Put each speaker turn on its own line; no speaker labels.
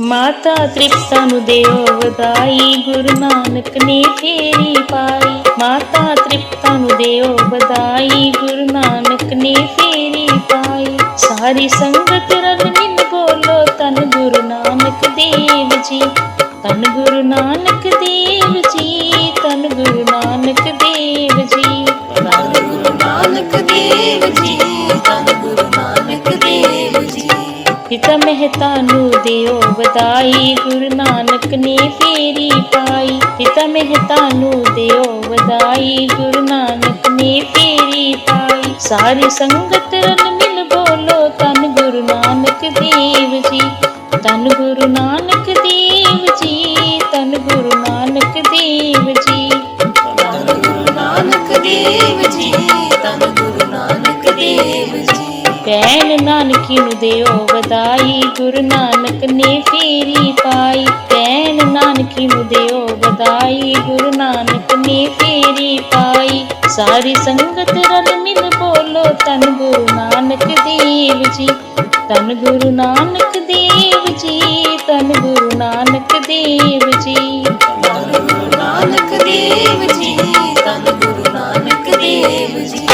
ਮਾਤਾ ਤ੍ਰਿਪਤਾ ਨੂੰ ਦਿਓ ਵਧਾਈ, ਗੁਰੂ ਨਾਨਕ ਨੇ ਫੇਰੀ ਪਾਈ। ਮਾਤਾ ਤ੍ਰਿਪਤਾ ਨੂੰ ਦਿਓ ਵਧਾਈ, ਗੁਰੂ ਨਾਨਕ ਨੇ ਫੇਰੀ ਪਾਈ। ਸਾਰੀ ਸੰਗਤ ਰਲ ਮਿਲ ਬੋਲੋ ਤਨ ਗੁਰੂ ਨਾਨਕ ਦੇਵ ਜੀ। ਤਨ ਗੁਰੂ ਨਾਨਕ ਦੇਵ ਜੀ ਪਿਤਾ ਮਹਿਤਾ ਨੂੰ ਦਿਓ ਵਧਾਈ, ਗੁਰੂ ਨਾਨਕ ਨੇ ਫੇਰੀ ਪਾਈ। ਪਿਤਾ ਮਹਿਤਾ ਨੂੰ ਦਿਓ ਵਧਾਈ, ਗੁਰੂ ਨਾਨਕ ਨੇ ਫੇਰੀ ਪਾਈ। ਸਾਰੀ ਸੰਗਤ ਰਲ ਮਿਲ ਬੋਲੋ ਤਨ ਗੁਰੂ ਨਾਨਕ ਦੇਵ ਜੀ। ਤਨ ਗੁਰੂ ਨਾਨਕ ਦੇਵ ਜੀ ਤਨ ਗੁਰੂ ਨਾਨਕ ਦੇਵ ਜੀ।
ਧੰਨ ਗੁਰੂ ਨਾਨਕ ਦੇਵ ਜੀ।
ਭੈਣ ਨਾਨਕੀ ਨੂੰ ਦਿਓ ਵਧਾਈ, ਗੁਰੂ ਨਾਨਕ ਨੇ ਫੇਰੀ ਪਾਈ। ਭੈਣ ਨਾਨਕੀ ਨੂੰ ਦਿਓ ਵਧਾਈ, ਗੁਰੂ ਨਾਨਕ ਨੇ ਫੇਰੀ ਪਾਈ। ਸਾਰੀ ਸੰਗਤ ਰਲ ਮਿਲ ਬੋਲੋ ਤਨ ਗੁਰੂ ਨਾਨਕ ਦੇਵ ਜੀ। ਤਨ ਗੁਰੂ ਨਾਨਕ ਦੇਵ ਜੀ ਤਨ ਗੁਰੂ ਨਾਨਕ ਦੇਵ ਜੀ।
ਤਨ ਗੁਰੂ ਨਾਨਕ ਦੇਵ ਜੀ ਤਨ ਗੁਰੂ ਨਾਨਕ ਦੇਵ ਜੀ।